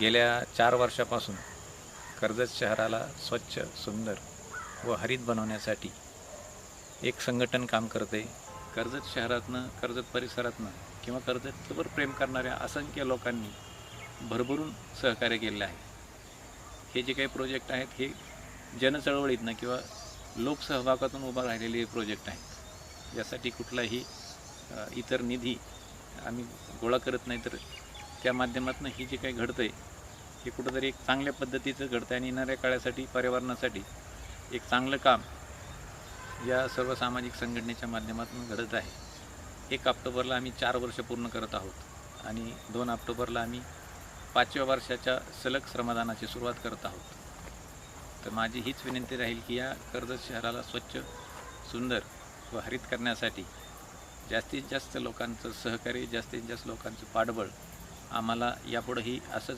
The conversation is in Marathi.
गेल्या चार वर्षापासून कर्जत शहराला स्वच्छ सुंदर व हरित बनवण्यासाठी एक संघटन काम करते. कर्जत शहरातनं कर्जत परिसरातनं किंवा कर्जतवर प्रेम करणाऱ्या असंख्य लोकांनी भरभरून सहकार्य केलेलं आहे. हे जे काही प्रोजेक्ट आहेत हे जनचळवळीतनं किंवा लोकसहभागातून उभा राहिलेले प्रोजेक्ट आहेत यासाठी कुठलाही इतर निधी आम्ही गोळा करत नाही तर त्या माध्यमातून ही जे काही घडतं आहे हे कुठंतरी एक चांगल्या पद्धतीचं घडतं आहे आणि येणाऱ्या काळासाठी पर्यावरणासाठी एक चांगलं काम या सर्व सामाजिक संघटनेच्या माध्यमातून घडत आहे. एक ऑक्टोबरला आम्ही चार वर्ष पूर्ण करत आहोत आणि दोन ऑक्टोबरला आम्ही पाचव्या वर्षाच्या सलग श्रमदानाची सुरुवात करत आहोत. तर माझी हीच विनंती राहील की या कर्जत शहराला स्वच्छ सुंदर व हरित करण्यासाठी जास्तीत जास्त लोकांचं सहकार्य जास्तीत जास्त लोकांचं पाठबळ आम्हाला यापुढंही असंच